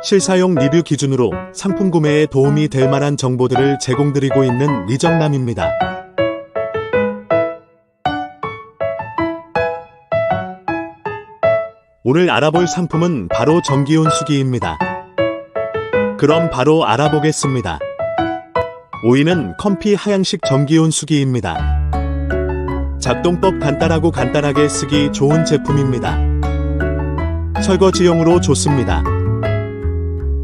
실사용 리뷰 기준으로 상품 구매에 도움이 될 만한 정보들을 제공드리고 있는 리정남입니다. 오늘 알아볼 상품은 바로 전기온수기입니다. 그럼 바로 알아보겠습니다. 5위는 컴피 하향식 전기온수기입니다. 작동법 간단하고 간단하게 쓰기 좋은 제품입니다. 설거지용으로 좋습니다.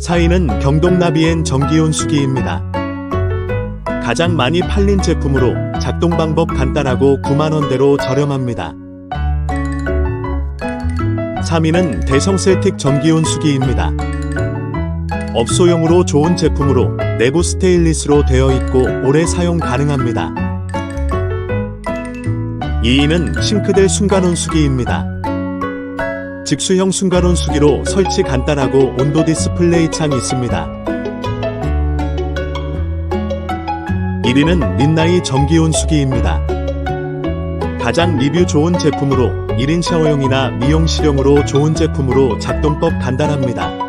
4위는 경동나비엔 전기온수기입니다. 가장 많이 팔린 제품으로 작동 방법 간단하고 9만원대로 저렴합니다. 3위는 대성셀틱 전기온수기입니다. 업소용으로 좋은 제품으로 내부 스테인리스로 되어 있고 오래 사용 가능합니다. 2위는 싱크대 순간온수기입니다. 직수형 순간온수기로 설치 간단하고 온도 디스플레이 창이 있습니다. 1위는 린나이 전기온 수기입니다. 가장 리뷰 좋은 제품으로 1인 샤워용이나 미용 실용으로 좋은 제품으로 작동법 간단합니다.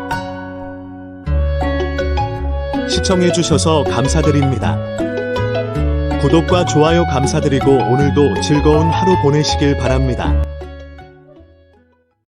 시청해주셔서 감사드립니다. 구독과 좋아요 감사드리고 오늘도 즐거운 하루 보내시길 바랍니다.